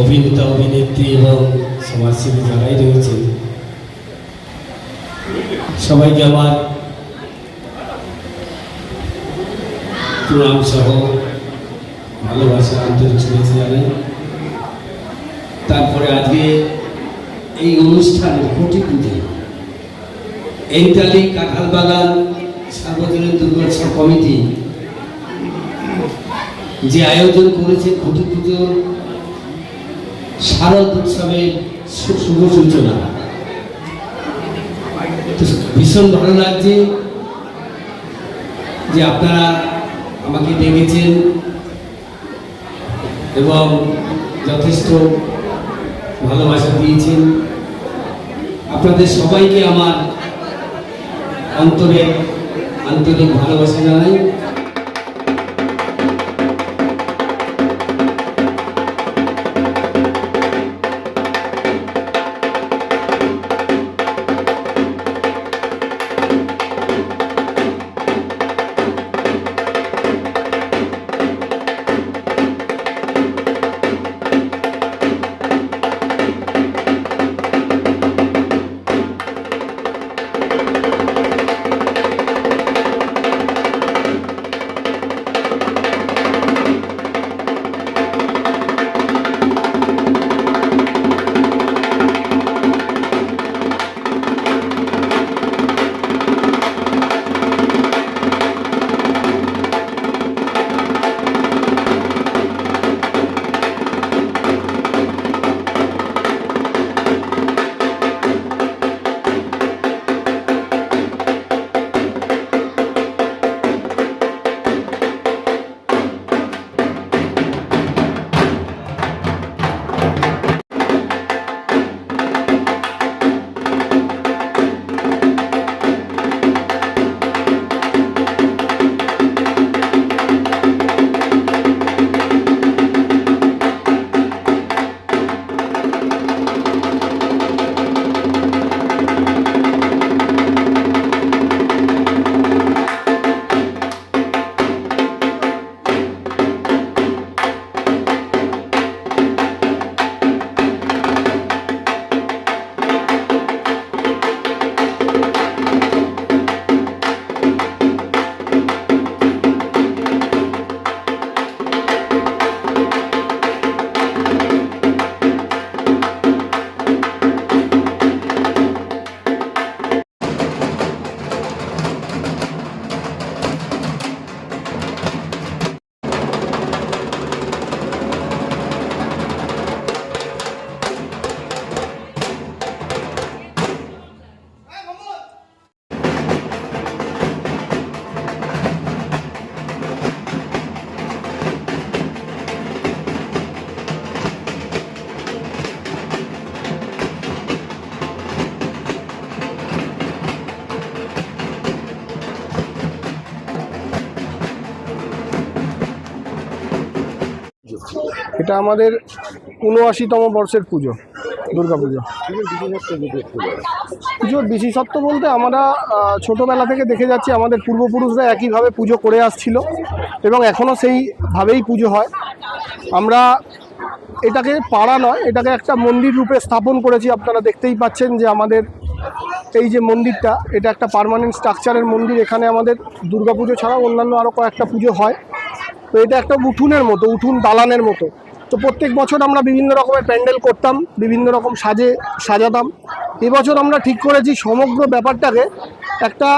অভিনেতা, অভিনেত্রী এবং সমাজসেবী যারাই রয়েছে সবাইকে আমার প্রণাম সহ ভালোবাসা, আন্তরিক শুভেচ্ছা জানাই। তারপরে আজকে এই অনুষ্ঠানের কোটি পুজো। এন্টালি কাঁঠাল বাগান সার্বজনীন দুর্গোৎসব কমিটি যে আয়োজন করেছে খুঁটি পুজোর শারদ উৎসবের শুভ সূচনা। ভীষণ ভালো লাগছে যে আপনারা আমাকে ডেকেছেন এবং যথেষ্ট ভালোবাসা দিয়েছেন। আপনাদের সবাইকে আমার অন্তরের আন্তরিক ভালোবাসা জানাই। এটা আমাদের উনআশিতম বর্ষের পুজো, দুর্গা পুজো। পুজোর বিশেষত্ব বলতে আমরা ছোটবেলা থেকে দেখে যাচ্ছি আমাদের পূর্বপুরুষরা একইভাবে পুজো করে আসছিল এবং এখনও সেইভাবেই পুজো হয়। আমরা এটাকে পাড়া নয়, এটাকে একটা মন্দির রূপে স্থাপন করেছি। আপনারা দেখতেই পাচ্ছেন যে আমাদের এই যে মন্দিরটা, এটা একটা পার্মানেন্ট স্ট্রাকচারের মন্দির। এখানে আমাদের দুর্গাপুজো ছাড়াও অন্যান্য আরও কয়েকটা পুজো হয়। তো এটা একটা উঠুনের মতো, উঠুন দালানের মতো। তো প্রত্যেক বছর আমরা বিভিন্ন রকমের প্যান্ডেল করতাম, বিভিন্ন রকম সাজে, সাজাতাম। এবছর আমরা ঠিক করেছি সমগ্র ব্যাপারটাকে একটা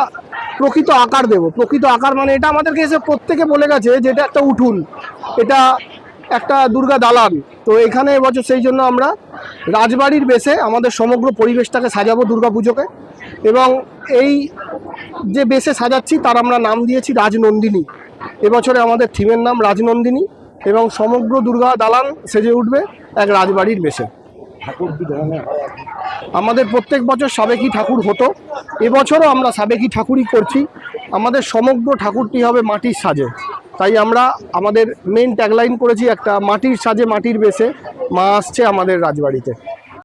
প্রকৃত আকার দেব। প্রকৃত আকার মানে এটা আমাদেরকে এসে প্রত্যেকে বলে গেছে যে এটা একটা উঠুন, এটা একটা দুর্গা দালান। তো এখানে এবছর সেই জন্য আমরা রাজবাড়ির বেশে আমাদের সমগ্র পরিবেশটাকে সাজাবো দুর্গা পুজোকে এবং এই যে বেশে সাজাচ্ছি তার আমরা নাম দিয়েছি রাজনন্দিনী। এবছরে আমাদের থিমের নাম রাজনন্দিনী। এবং সমগ্র দুর্গা দালান সেজে উঠবে এক রাজবাড়ির বেশে। আমাদের প্রত্যেক বছর সাবেকি ঠাকুর হতো। এবছরও আমরা সাবেকি ঠাকুরই করছি। আমাদের সমগ্র ঠাকুরটি হবে মাটির সাজে। তাই আমরা আমাদের মেন ট্যাগলাইন করেছি একটা মাটির সাজে মাটির বেশে। মা আসছে আমাদের রাজবাড়িতে।